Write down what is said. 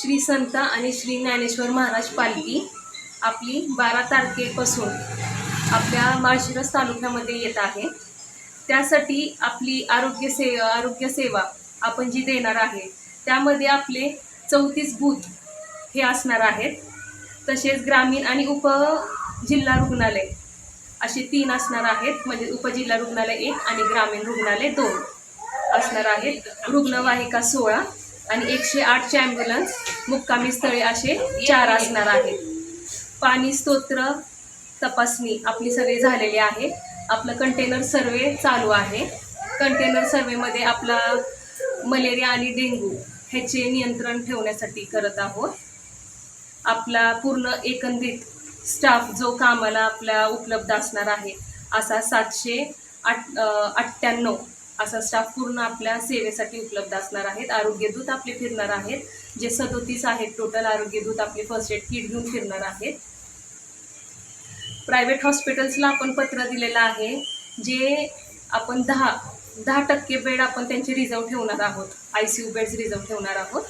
श्री संत आणि श्री ज्ञानेश्वर महाराज पालखी आपली बारा तारखेपासून आपल्या माळशिरस तालुक्यामध्ये येत आहे. त्यासाठी आपली आरोग्य से आरोग्य सेवा आपण जी देणार आहे त्यामध्ये आपले चौतीस बूथ हे असणार आहेत. तसेच ग्रामीण आणि उप जिल्हा रुग्णालय असे तीन असणार आहेत म्हणजे उपजिल्हा रुग्णालय एक आणि ग्रामीण रुग्णालय दोन असणार आहेत. रुग्णवाहिका सोळा आणि एकशे आठचे ॲम्ब्युलन्स मुक्कामी स्थळे असे चार असणार आहेत. पाणी स्तोत्र तपासणी आपली सगळी झालेली आहे. आपलं कंटेनर सर्वे चालू आहे. कंटेनर सर्वेमध्ये आपला मलेरिया आणि डेंग्यू ह्याचे नियंत्रण ठेवण्यासाठी करत आहोत. आपला पूर्ण एकंदरीत स्टाफ जो कामाला आपला उपलब्ध असणार आहे असा सातशे आठ अठ्ठ्याण्णव असा स्टाफ पूर्ण आपल्या सेवेसाठी उपलब्ध असणार आहेत. आरोग्यदूत आपले फिरणार आहेत. जे सदोतीस आहेत टोटल आरोग्यदूत आपले फर्स्ट एड किट घेऊन फिरणार आहेत. प्रायव्हेट हॉस्पिटल्सला आपण पत्र दिलेलं आहे. जे आपण दहा दहा टक्के बेड आपण त्यांचे रिझर्व ठेवणार आहोत. I C U beds reserve ठेवणार आहोत.